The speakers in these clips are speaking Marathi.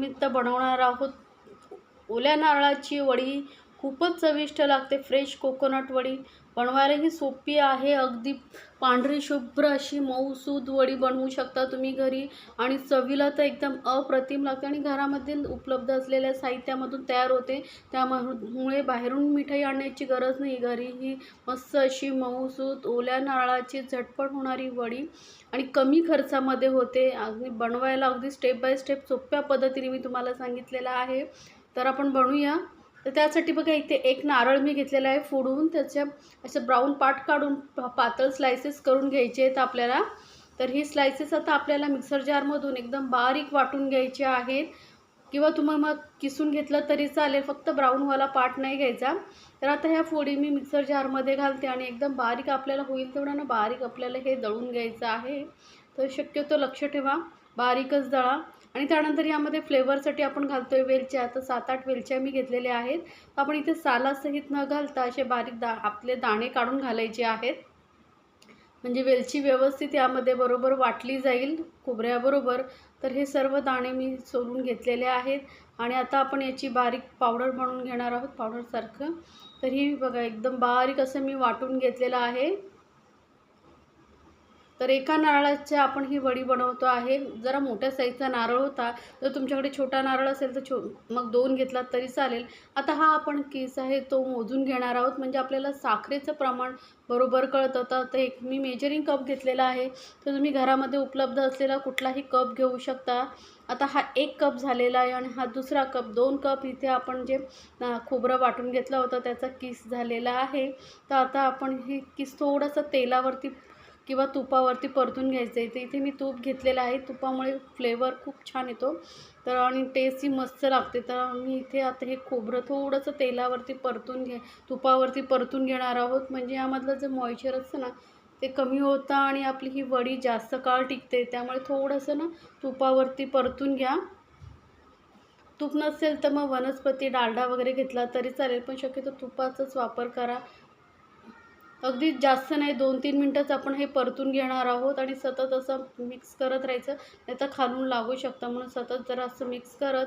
निमित्त बनवणार आहोत. ओल्या नारळाची वडी खूपच चविष्ट लागते. फ्रेश कोकोनट वडी बनवायलाही सोपी आहे. अगदी पांढरी शुभ्र अशी मऊसूद वडी बनवू शकता तुम्ही घरी. आणि चवीला तर एकदम अप्रतिम लागते. आणि घरामध्ये उपलब्ध असलेल्या साहित्यामधून तयार होते. त्यामुळे बाहेरून मिठाई आणण्याची गरज नाही. घरी ही मस्त अशी मऊसूद ओल्या नारळाची झटपट होणारी वडी आणि कमी खर्चामध्ये होते. अगदी बनवायला अगदी स्टेप बाय स्टेप सोप्या पद्धतीने मी तुम्हाला सांगितलेलं आहे. तर आपण बनवूया तर त्यासाठी बघा इथे एक नारळ मी घेतलेला आहे फोडून. त्याच्या असं ब्राऊन पाट काढून पातळ स्लायसेस करून घ्यायचे आहेत आपल्याला. तर ही स्लायसेस आता आपल्याला मिक्सर जारमधून एकदम बारीक वाटून घ्यायचे आहेत. किंवा तुम्ही मग किसून घेतलं तरी चालेल फक्त ब्राऊनवाला पार्ट नाही घ्यायचा. तर आता ह्या फोडी मी मिक्सर जारमध्ये घालते आणि एकदम बारीक आपल्याला होईल तेवढं ना बारीक आपल्याला हे दळून घ्यायचं आहे. तर शक्यतो लक्ष ठेवा बारीकच दळा. आणि त्यानंतर यामध्ये फ्लेवरसाठी आपण घालतो आहे वेलच्या आता सात आठ वेलच्या मी घेतलेल्या आहेत. आपण इथे सालासहित न घालता असे बारीक दा आपले दाणे काढून घालायचे आहेत. म्हणजे वेलची व्यवस्थित यामध्ये बरोबर वाटली जाईल खोबऱ्याबरोबर. तर हे सर्व दाणे मी सोलून घेतलेले आहेत. आणि आता आपण याची बारीक पावडर म्हणून घेणार आहोत पावडरसारखं तर ही बघा एकदम बारीक असं मी वाटून घेतलेलं आहे. तर एका नारळाचे आपण ही वडी बनवतो आहे. जरा मोठ्या साईजचा नारळ होता जर तुमच्याकडे छोटा नारळ असेल तर छो मग दोन घेतलात तरी चालेल. आता हा आपण केस आहे तो मोजून घेणार आहोत. म्हणजे आपल्याला साखरेचं प्रमाण बरोबर कळतं. तर एक मी मेजरिंग कप घेतलेला आहे. तर तुम्ही घरामध्ये उपलब्ध असलेला कुठलाही कप घेऊ शकता. आता हा एक कप झालेला आहे आणि हा दुसरा कप दोन कप इथे आपण जे खोबरं वाटून घेतलं होतं त्याचा किस झालेला आहे. तर आता आपण हे किस थोडंसं तेलावरती किंवा तुपावरती परतून घ्यायचं आहे तर इथे मी तूप घेतलेलं आहे. तुपामुळे फ्लेवर खूप छान येतो. तर आणि टेस्टही मस्त लागते. तर मी इथे आता हे खोबरं थोडंसं तेलावरती परतून घे तुपावरती परतून घेणार आहोत. म्हणजे यामधलं जे मॉइश्चर असतं ना ते कमी होतं आणि आपली ही वडी जास्त काळ टिकते. त्यामुळे थोडंसं ना तुपावरती परतून घ्या. तूप नसेल तर मग वनस्पती डालडा वगैरे घेतला तरी चालेल. पण शक्यतो तुपाचाच वापर करा. अगदी जास्त नाही दोन तीन मिनटंच आपण हे परतून घेणार आहोत आणि सतत असं मिक्स करत राहायचं नाही तर खालून लागू शकतं. म्हणून सतत जरा असं मिक्स करत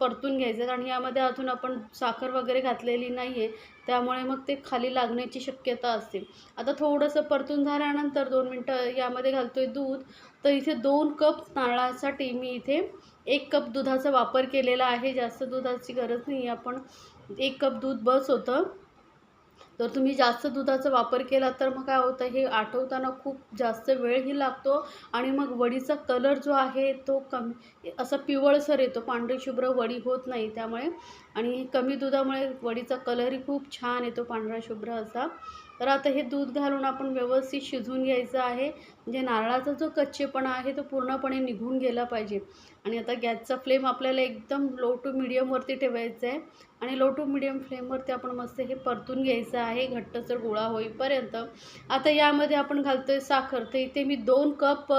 परतून घ्यायचं. आणि यामध्ये अजून आपण साखर वगैरे घातलेली नाही आहे त्यामुळे मग ते खाली लागण्याची शक्यता असते. आता थोडंसं परतून झाल्यानंतर दोन मिनटं यामध्ये घालतो आहे दूध. तर इथे दोन कप नारळासाठी मी इथे एक कप दुधाचा वापर केलेला आहे. जास्त दुधाची गरज नाही आपण एक कप दूध बस होतं. जर तुम्ही जास्त दुधाचा वापर केला तर मग काय होतं हे आठवताना खूप जास्त वेळही लागतो आणि मग वडीचा कलर जो आहे तो कमी असा पिवळसर येतो पांढरी शुभ्र वडी होत नाही त्यामुळे. आणि कमी दुधामुळे वडीचा कलरही खूप छान येतो पांढरा शुभ्र असा. तर आता हे दूध घालून आपण व्यवस्थित शिजवून घ्यायचं आहे. म्हणजे नारळाचा जो कच्चेपणा आहे तो पूर्णपणे निघून गेला पाहिजे. आणि आता गॅसचा फ्लेम आपल्याला एकदम लो टू मिडियमवरती ठेवायचा आहे. आणि लो टू मिडियम फ्लेमवरती आपण मस्त हे परतून घ्यायचं आहे. घट्टसर गोळा होईपर्यंत. आता यामध्ये आपण घालतो आहे साखर. तर इथे मी दोन कप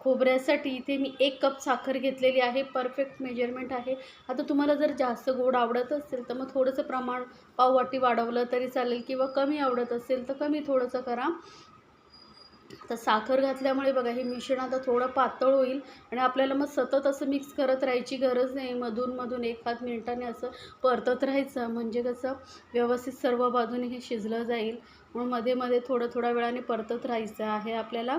खोबऱ्यासाठी इथे मी एक कप साखर घेतलेली आहे. परफेक्ट मेजरमेंट आहे. आता तुम्हाला जर जास्त गोड आवडत असेल तर मग थोडंसं प्रमाण पाववाटी वाढवलं तरी चालेल किंवा कमी आवडत असेल तर कमी थोडंसं करा. तर साखर घातल्यामुळे बघा हे मिश्रण आता थोडं पातळ होईल आणि आपल्याला मग सतत असं मिक्स करत राहायची गरज नाही. मधून मधून एखाद मिनिटाने असं परतत राहायचं. म्हणजे कसं व्यवस्थित सर्व बाजूने हे शिजलं जाईल. म्हणून मध्ये मध्ये थोडं थोड्या वेळाने परतत राहायचं आहे आपल्याला.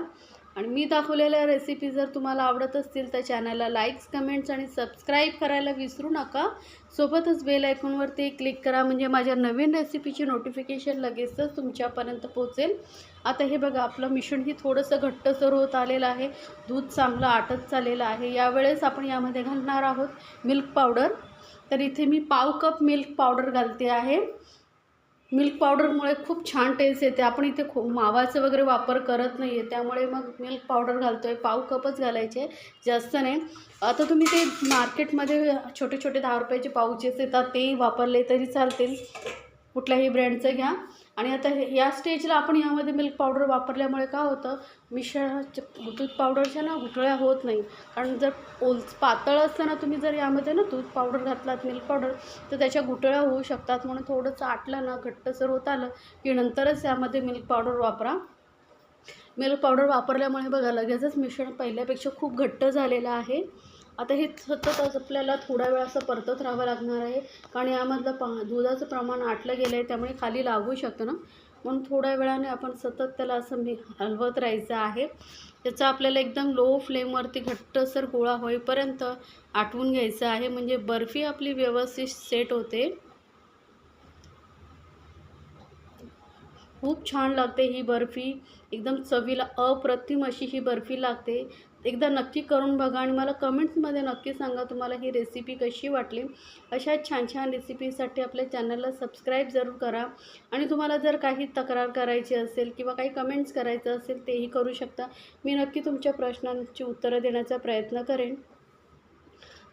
आणि मी दाखवलेल्या रेसिपी जर तुम्हाला आवडत असतील तर चॅनलला लाईक्स कमेंट्स आणि सबस्क्राईब करायला विसरू नका. सोबतच बेल आयकॉनवरती क्लिक करा म्हणजे माझ्या नवीन रेसिपीची नोटिफिकेशन लगेचच तुमच्यापर्यंत पोहोचेल. आता हे बघा आपलं मिश्रण ही थोडंसं घट्टसर होत आलेलं आहे. दूध चांगलं आटत चाललेलं आहे. यावेळेस आपण यामध्ये घालणार आहोत मिल्क पावडर तर इथे मी पाव कप मिल्क पावडर घालते आहे. मिल्क पावडरमुळे खूप छान टेस्ट येते. आपण इथे खू मावाचं वगैरे वापर करत नाही आहे त्यामुळे मग मिल्क पावडर घालतो आहे पाव कपच घालायचे. जास्त नाही. आता तुम्ही ते मार्केटमध्ये छोटे छोटे दहा रुपयाचे पाऊचेस येतात ते वापरले तरी चालतील. कुठल्याही ब्रँडचं घ्या. आणि आता हे या स्टेजला आपण यामध्ये मिल्क पावडर वापरल्यामुळे काय होतं? मिश्रणाच्या दूध पावडरच्या ना गुठळ्या होत नाही. कारण जर ओल पातळ असतं ना तुम्ही जर यामध्ये ना दूध पावडर घातलात मिल्क पावडर तर त्याच्या गुठळ्या होऊ शकतात. म्हणून थोडंसं आटलं ना घट्टसर होत आलं की नंतरच यामध्ये मिल्क पावडर वापरा. मिल्क पावडर वापरल्यामुळे बघा लगेचच मिश्रण पहिल्यापेक्षा खूप घट्ट झालेलं आहे. आता हे सतत आपल्याला थोडा वेळ असं परतत राहावं लागणार आहे. कारण यामधलं पा दुधाचं प्रमाण आटलं गेलं आहे त्यामुळे खाली लागू शकतं ना. म्हणून थोड्या वेळाने आपण सतत त्याला असं मी हलवत राहायचं आहे. त्याचा आपल्याला एकदम लो फ्लेमवरती घट्टसर गोळा होईपर्यंत आटवून घ्यायचं आहे. म्हणजे बर्फी आपली व्यवस्थित सेट होते. खूप छान लागते ही बर्फी. एकदम चवीला अप्रतिम अशी ही बर्फी लागते. एकदा नक्की करून बघा आणि मला कमेंट्समध्ये नक्की सांगा तुम्हाला ही रेसिपी कशी वाटली. अशा छान छान रेसिपीसाठी आपल्या चॅनलला सबस्क्राईब जरूर करा. आणि तुम्हाला जर काही तक्रार करायची असेल किंवा काही कमेंट्स करायचं असेल तेही करू शकता. मी नक्की तुमच्या प्रश्नांची उत्तरं देण्याचा प्रयत्न करेन.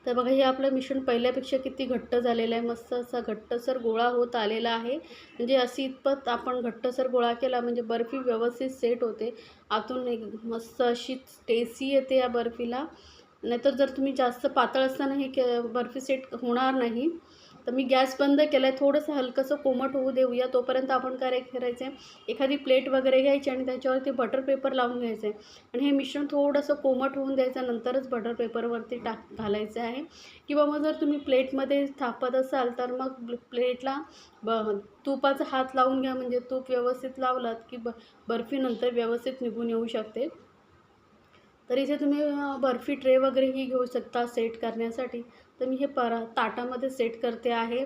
तर बघा हे आपलं मिश्रण पहिल्यापेक्षा किती घट्ट झालेलं आहे. मस्त असा घट्टसर गोळा होत आलेला आहे. म्हणजे अशी इतपत आपण घट्टसर गोळा केला म्हणजे बर्फी व्यवस्थित सेट होते. आतून एक मस्त अशी टेस्टी येते या बर्फीला. नाहीतर जर तुम्ही जास्त पातळ असताना हे के बर्फी सेट होणार नाही. तर मी गॅस बंद केला आहे थोडंसं हलकंसं कोमट होऊ देऊया तोपर्यंत आपण काय करायचं आहे एखादी प्लेट वगैरे घ्यायची आणि त्याच्यावरती बटर पेपर लावून घ्यायचं आहे आणि हे मिश्रण थोडंसं कोमट होऊन द्यायचं नंतरच बटर पेपरवरती टाक घालायचं आहे. किंवा मग जर तुम्ही प्लेटमध्ये थापत असाल तर मग प्लेटला ब तुपाचा हात लावून घ्या. म्हणजे तूप व्यवस्थित लावलात की ब बर्फी नंतर व्यवस्थित निघून येऊ शकते. तर इथे तुम्ही बर्फी ट्रे वगैरेही घेऊ शकता सेट करण्यासाठी. तर मी हे पर ताटामध्ये सेट करते आहे.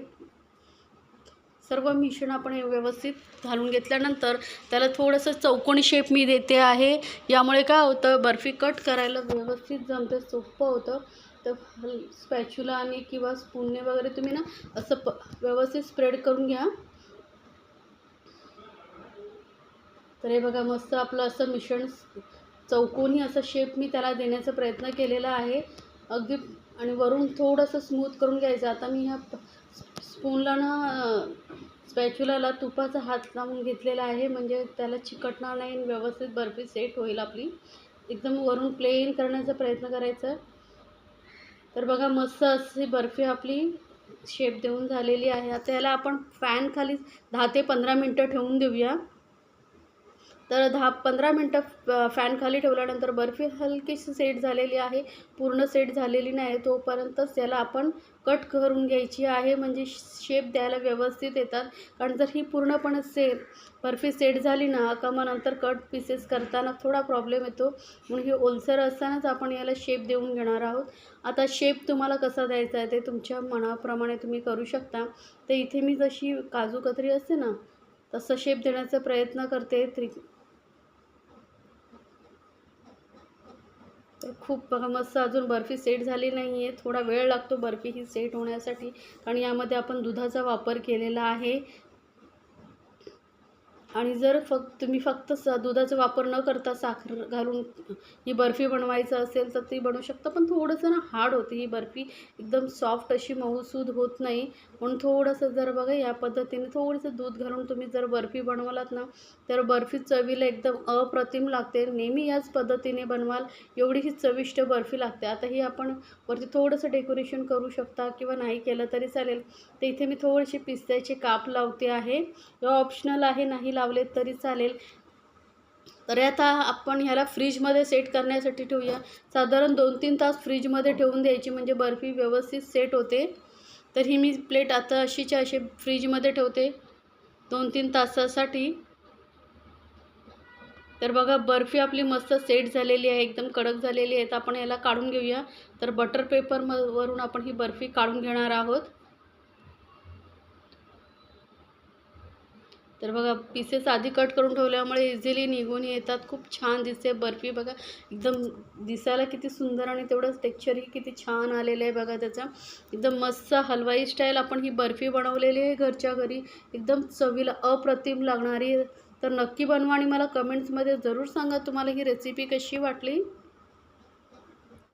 सर्व मिश्रण आपण व्यवस्थित घालून घेतल्यानंतर त्याला थोडंसं चौकोनी शेप मी देते आहे. यामुळे काय होतं बर्फी कट करायला व्यवस्थित जमतं सोपं होतं. तर स्पॅच्युला आणि किंवा स्पूनने वगैरे तुम्ही ना असं प व्यवस्थित स्प्रेड करून घ्या. तर हे बघा मस्त आपलं असं मिश्रण चौकोनी असं शेप मी त्याला देण्याचा प्रयत्न केलेला आहे. अगदी आणि वरून थोडंसं स्मूथ करून घ्यायचं. आता मी ह्या स्पूनला ना स्पॅच्युलाला तुपाचा हात लावून घेतलेला आहे. म्हणजे त्याला चिकटणार नाही आणि व्यवस्थित बर्फी सेट होईल आपली. एकदम वरून प्लेन करण्याचा प्रयत्न करायचा. तर बघा मस्त अशी बर्फी आपली शेप देऊन झालेली आहे. आता याला आपण फॅन खाली दहा ते पंधरा मिनटं ठेवून देऊया. तर दहा पंधरा मिनटं फॅन खाली ठेवल्यानंतर बर्फी हलकीशी सेट झालेली आहे. पूर्ण सेट झालेली नाही तोपर्यंतच त्याला आपण कट करून घ्यायची आहे. म्हणजे शेप द्यायला व्यवस्थित येतात. कारण जर ही पूर्णपणे से बर्फी सेट झाली ना का मग नंतर कट पीसेस करताना थोडा प्रॉब्लेम येतो. म्हणून ही ओलसर असतानाच आपण याला शेप देऊन घेणार आहोत. आता शेप तुम्हाला कसा द्यायचा आहे ते तुमच्या मनाप्रमाणे तुम्ही करू शकता. तर इथे मी जशी काजू कतरी असते ना तसं शेप देण्याचा प्रयत्न करते. त्रि तर खूप मस्त अजून बर्फी सेट झाली नाही आहे थोडा वेळ लागतो बर्फी ही सेट होण्यासाठी. कारण यामध्ये आपण दुधाचा वापर केलेला आहे. आणि जर फक्त तुम्ही फक्त स दुधाचा वापर न करता साखर घालून ही बर्फी बनवायचं असेल तर ती बनवू शकता. पण थोडंसं ना हार्ड होते ही बर्फी. एकदम सॉफ्ट अशी मऊसूद होत नाही. म्हणून थोडंसं जर बघा या पद्धतीने थोडंसं दूध घालून तुम्ही जर बर्फी बनवलात ना तर बर्फी चवीला एकदम अप्रतिम लागते. नेहमी याच पद्धतीने बनवाल एवढी ही चविष्ट बर्फी लागते. आता ही आपण वरती थोडंसं डेकोरेशन करू शकता किंवा नाही केलं तरी चालेल. तर इथे मी थोडेसे पिस्त्याचे काप लावते आहे. ऑप्शनल आहे नाही लावले तरी चालेल. तर आता आपण ह्याला फ्रीजमध्ये सेट करण्यासाठी ठेवूया. साधारण दोन तीन तास फ्रीजमध्ये ठेवून द्यायची म्हणजे बर्फी व्यवस्थित सेट होते. तर ही मी प्लेट आता अशीच्या अशी फ्रीजमध्ये ठेवते दोन तीन तासासाठी. तर बघा बर्फी आपली मस्त सेट झालेली आहे एकदम कडक झालेली आहे. तर आपण याला काढून घेऊया. तर बटर पेपर म वरून आपण ही बर्फी काढून घेणार आहोत. तर बघा पीसेस आधी कट करून ठेवल्यामुळे इझिली निघून येतात. खूप छान दिसते बर्फी. बघा एकदम दिसायला किती सुंदर आणि तेवढंच टेक्चरही किती छान आलेलं आहे बघा त्याचा. एकदम मस्त हलवाई स्टाईल आपण ही बर्फी बनवलेली आहे घरच्या घरी. एकदम चवीला अप्रतिम लागणारी. तर नक्की बनवा आणि मला कमेंट्समध्ये जरूर सांगा तुम्हाला ही रेसिपी कशी वाटली.